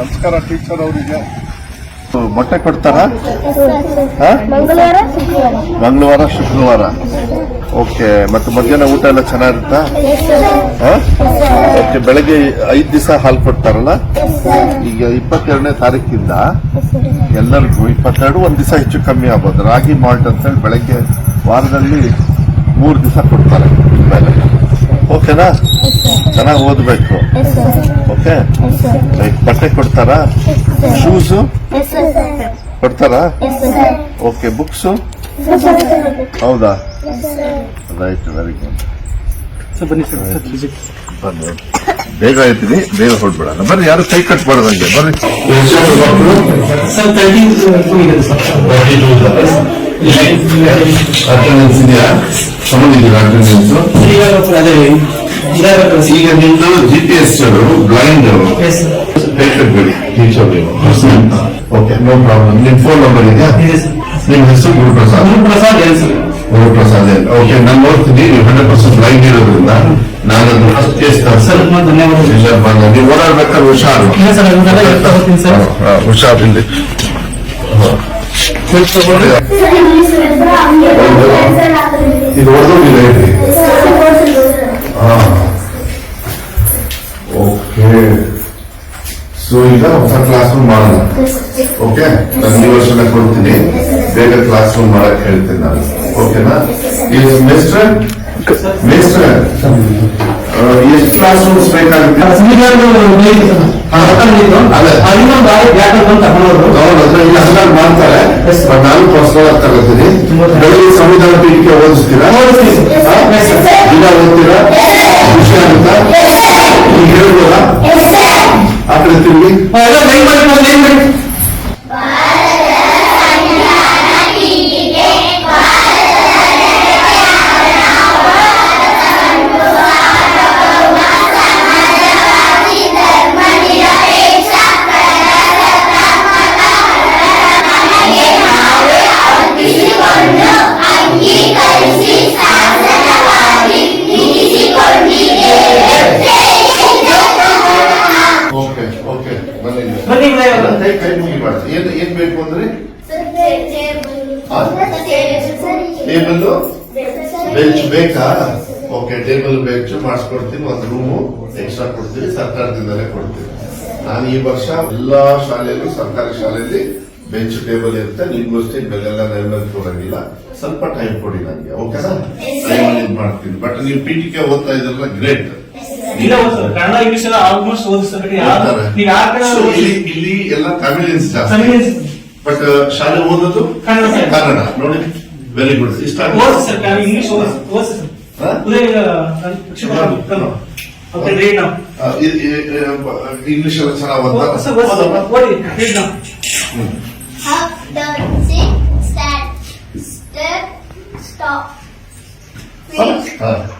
ನಮಸ್ಕಾರ ಟೀಚರ್ ಅವರಿಗೆ. ಮೊಟ್ಟೆ ಕೊಡ್ತಾರ? ಮಂಗಳವಾರ ಶುಕ್ರವಾರ. ಓಕೆ ಮತ್ತೆ ಮಧ್ಯಾಹ್ನ ಊಟ ಎಲ್ಲ ಚೆನ್ನಾಗಿರುತ್ತಾ? ಓಕೆ ಬೆಳಗ್ಗೆ ಐದು ದಿವಸ ಹಾಲು ಕೊಡ್ತಾರಲ್ಲ? ಈಗ ಇಪ್ಪತ್ತೆರಡನೇ ತಾರೀಕಿಂದ ಎಲ್ಲರಿಗೂ ಇಪ್ಪತ್ತೆರಡು ಒಂದ್ ದಿವಸ ಹೆಚ್ಚು ಕಮ್ಮಿ ಆಗ್ಬೋದು. ರಾಗಿ ಮಾಲ್ಟ್ ಅಂತ ಹೇಳಿ ಬೆಳಗ್ಗೆ ವಾರದಲ್ಲಿ ಮೂರು ದಿವಸ ಕೊಡ್ತಾರೆ. ಮೇಲೆ ಓಕೆನಾ? ಚೆನ್ನಾಗಿ ಓದಬೇಕು ಓಕೆ ಬಟ್ಟೆ ಕೊಡ್ತಾರಾ ಶೂಸು ಕೊಡ್ತಾರಾ ಓಕೆ ಬುಕ್ಸು ಹೌದಾ ರೈಟ್ ವೆರಿ ಗುಡ್ ಬನ್ನಿ ಬನ್ನಿ ಬೇಗ ಹೇಳ್ತೀನಿ ಬೇಗ ಹೊರಡ್ಬೇಡ ಬರ್ರಿ ಯಾರು ಕೈ ಬರ್ರಿ ಟೂ ಇದೆ ಸರ್ ಅಟೆಂಡೆನ್ಸ್ ಇದೆಯಾ ತಗೊಂಡಿದ್ದೀರಾ ಅಟೆಂಡೆನ್ಸ್ ಈಗ ನಿಮ್ದು ಜಿ ಪಿ ಎಸ್ ಬ್ಲೈಂಡ್ ಬಿಡಿ. ಟೀಚರ್ ಓಕೆ ನೋ ಪ್ರಾಬ್ಲಮ್ ನಿಮ್ ಫೋನ್ ನಂಬರ್ ಇದೆಯಾ? ನಿಮ್ ಹೆಸರು ಗುರುಪ್ರಸಾದ್? ಗುರುಪ್ರಸಾದ್ ಗುರುಪ್ರಸಾದ್ ಓಕೆ ನಾನು ನೋಡ್ತೀನಿ. ನೀವು ಹಂಡ್ರೆಡ್ ಪರ್ಸೆಂಟ್ ಬ್ಲೈಂಡ್ ಇರೋದ್ರಿಂದ ನಾನು ಫಸ್ಟ್ ಕೇಸ್ ಸರ್ ತುಂಬ ಧನ್ಯವಾದಗಳು. ನೀವು ಓಡಾಡ್ಬೇಕಾದ್ರೆ ಹುಷಾರು. ಇಲ್ಲ ಹುಷಾರಿಲ್ಲಿ ಇದು ಹೊಡೆದೋಗಿದೆ ಈಗ ಹೊಸ ಕ್ಲಾಸ್ ರೂಮ್ ಮಾಡೋಣ. ಓಕೆ ನಾನು ಈ ವರ್ಷನ ಕೊಡ್ತೀನಿ. ಬೇಗ ಕ್ಲಾಸ್ ರೂಮ್ ಮಾಡಕ್ ಹೇಳ್ತೀನಿ ನಾನು. ಓಕೆನಾ ಇದು ಮಿಸ್ಟರ್ ಮಿಸ್ಟರ್ ಎಷ್ಟು ಕ್ಲಾಸ್ ರೂಮ್ಸ್ ಬೇಕಾಗುತ್ತೆ? ಮಾಡ್ತಾರೆ. ಬಟ್ ನಾನು ಪರ್ಸನಲ್ ಆಗಿ ತಗೋತೀನಿ. ಬೆಳಿಗ್ಗೆ ಸಂವಿಧಾನ ಪೀಠಕ್ಕೆ ಓದಿಸ್ತೀರಾ. ದಿನ ಓದ್ತೀರಾ? ಖುಷಿ ಆಗುತ್ತಾ? ಈಗ ಹೇಳ್ಬೋದಾ? ಆ ಕಡೆ ತಿರುಗಿ ಏನ್ ಏನ್ ಬೇಕು ಅಂದ್ರೆ? ಟೇಬಲ್ ಬೆಂಚ್ ಬೇಕಾ? ಓಕೆ ಟೇಬಲ್ ಬೆಂಚ್ ಮಾಡಿಸ್ಕೊಡ್ತೀನಿ. ಒಂದು ರೂಮು ಎಕ್ಸ್ಟ್ರಾ ಕೊಡ್ತೀವಿ ಸರ್ಕಾರದಿಂದಲೇ ಕೊಡ್ತೀವಿ ನಾನು ಈ ವರ್ಷ ಎಲ್ಲಾ ಶಾಲೆಯಲ್ಲೂ ಸರ್ಕಾರಿ ಶಾಲೆಯಲ್ಲಿ ಬೆಂಚ್ ಟೇಬಲ್ ಇರುತ್ತೆ. ನಿಮ್ಗೂ ಅಷ್ಟೇ ಬೆಲೆಲ್ಲ ನೆರವೇರ್ ಕೊಡಂಗಿಲ್ಲ. ಸ್ವಲ್ಪ ಟೈಮ್ ಕೊಡಿ ನನಗೆ ಓಕೆನಾ ಟೈಮ್ ಇದು ಮಾಡ್ತೀನಿ. ಬಟ್ ನೀವು ಪಿ ಟಿ ಕೆ ಓದ್ತಾ ಇದ್ರಲ್ಲ ಗ್ರೇಟ್ ಇಲ್ಲ ಸರ್ ಕನ್ನಡ ಇಂಗ್ಲಿಷ್ ಎಲ್ಲ ಆಲ್ಮೋಸ್ಟ್ ಓದಿಸ್ತಾರೆ ಯಾರು ಆ ಕಡೆ ಇಲ್ಲಿ ಇಲ್ಲಿ ಎಲ್ಲ ತಮಿಳಿಯನ್ಸ್ ಜಾಸ್ತಿ. ಬಟ್ ಶಾಲೆ ಓದೋದು ಕನ್ನಡ sir. ಕನ್ನಡ. ನೋಡಿ ವೆರಿ ಗುಡ್ ಇಷ್ಟ ಓದಿಸಿ ಸರ್ ಇಂಗ್ಲಿಷ್ ಓದಿಸಿ ಓದಿಸಿ ಸರ್. ಹಾ? ಉದಯ ಶಿವರಾಮ್ ಓಕೆ ರೀಡ್ ನಾವು ಇಂಗ್ಲಿಷ್ ಎಲ್ಲ ಚೆನ್ನಾಗಿ ಸರ್ ಓದ್ತಾರೆ ಓದಿ ರೀಡ್ ನಾವು Up, down, sit, stand, step, stop. Quick, ಹಾ. quick, slow,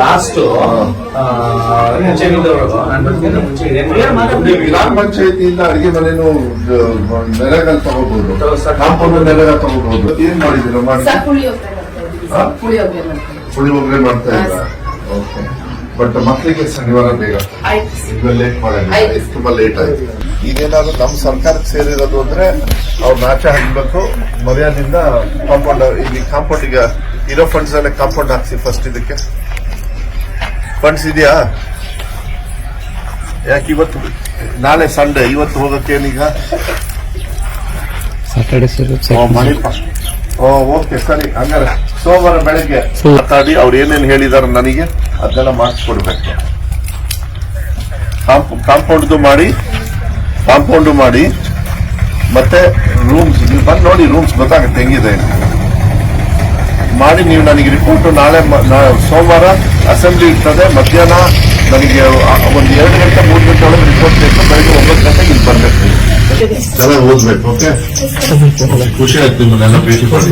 ಲಾಸ್ಟ್ ಮುಂಚೆ ಇದೆ. ನೀವು ಗ್ರಾಮ ಪಂಚಾಯತಿಯಿಂದ ಅಡಿಗೆ ಮನೆನು ನೆಲಗಲ್ ತಗೋಬಹುದು. ಕಾಂಪೌಂಡ್ ನೆಲಗ ತಗೋಬಹುದು ಏನ್ ಮಾಡಿದಿರ ಮಾಡಿ? ಹಾ? ಪುಳಿಯೋಗರೆ ಮಾಡ್ತಾ ಇದ್ರ ಓಕೆ. ಬಟ್ ಮಕ್ಕಳಿಗೆ ಶನಿವಾರ ಬೇಗ. ಈಗ ಲೇಟ್ ಇದು ತುಂಬಾ ಲೇಟ್ ಆಯ್ತು. ಇದೇನಾದ್ರು ನಮ್ಮ ಸರ್ಕಾರಕ್ಕೆ ಸೇರಿರೋದು ಅಂದ್ರೆ ಅವ್ರು ಆಚೆ ಹಾಕ್ಬೇಕು. ಮರ್ಯಾದಿಂದ ಕಾಂಪೌಂಡ್ ಇಲ್ಲಿ ಕಾಂಪೌಂಡ್ ಈಗ ಇರೋ ಫಂಡ್ಸ್ ಅಲ್ಲೇ ಕಾಂಪೌಂಡ್ ಹಾಕ್ಸಿ ಫಸ್ಟ್ ಇದಕ್ಕೆ. ಫಂಡ್ಸ್ ಇದೆಯಾ? ಯಾಕೆ ಇವತ್ತು ನಾಳೆ ಸಂಡೇ ಇವತ್ತು ಹೋಗಕ್ಕೇನೀಗ ಸಾಟರ್ಡೆ ಸರ್ ಓ, ಓಕೆ ಸರಿ ಹಂಗಾರೆ. ಸೋಮವಾರ ಬೆಳಗ್ಗೆ ಮಾತಾಡಿ ಅವ್ರು ಏನೇನು ಹೇಳಿದಾರೆ ನನಗೆ ಅದನ್ನೆಲ್ಲ ಮಾಡಿಸ್ಕೊಡ್ಬೇಕು. ಕಾಂಪೌಂಡ್ದು ಮಾಡಿ ಕಾಂಪೌಂಡು ಮಾಡಿ ಮತ್ತೆ ರೂಮ್ಸ್ ನೀವು ಬಂದು ನೋಡಿ ರೂಮ್ಸ್ ಗೊತ್ತಾಗುತ್ತೆ ಹೆಂಗಿದೆ. ಮಾಡಿ ನೀವು ನನಗೆ ರಿಪೋರ್ಟ್ ನಾಳೆ ಮ- ನಾ- ಸೋಮವಾರ ಅಸೆಂಬ್ಲಿ ಇರ್ತದೆ ಮಧ್ಯಾಹ್ನ ನನಗೆ ಒಂದು ಎರಡು ಗಂಟೆ ಮೂರು ಗಂಟೆ ಒಳಗೆ ರಿಪೋರ್ಟ್ ಬೇಕು ಬೆಳಗ್ಗೆ ಒಂಬತ್ತು ಗಂಟೆಗೆ ಇಲ್ಲಿ ಬರಬೇಕು. ಚೆನ್ನಾಗಿ ಓದ್ಬೇಕು ಓಕೆ ಖುಷಿ ಆಯ್ತು ನಿಮ್ಮನ್ನೆಲ್ಲ ಭೇಟಿ ಮಾಡಿ.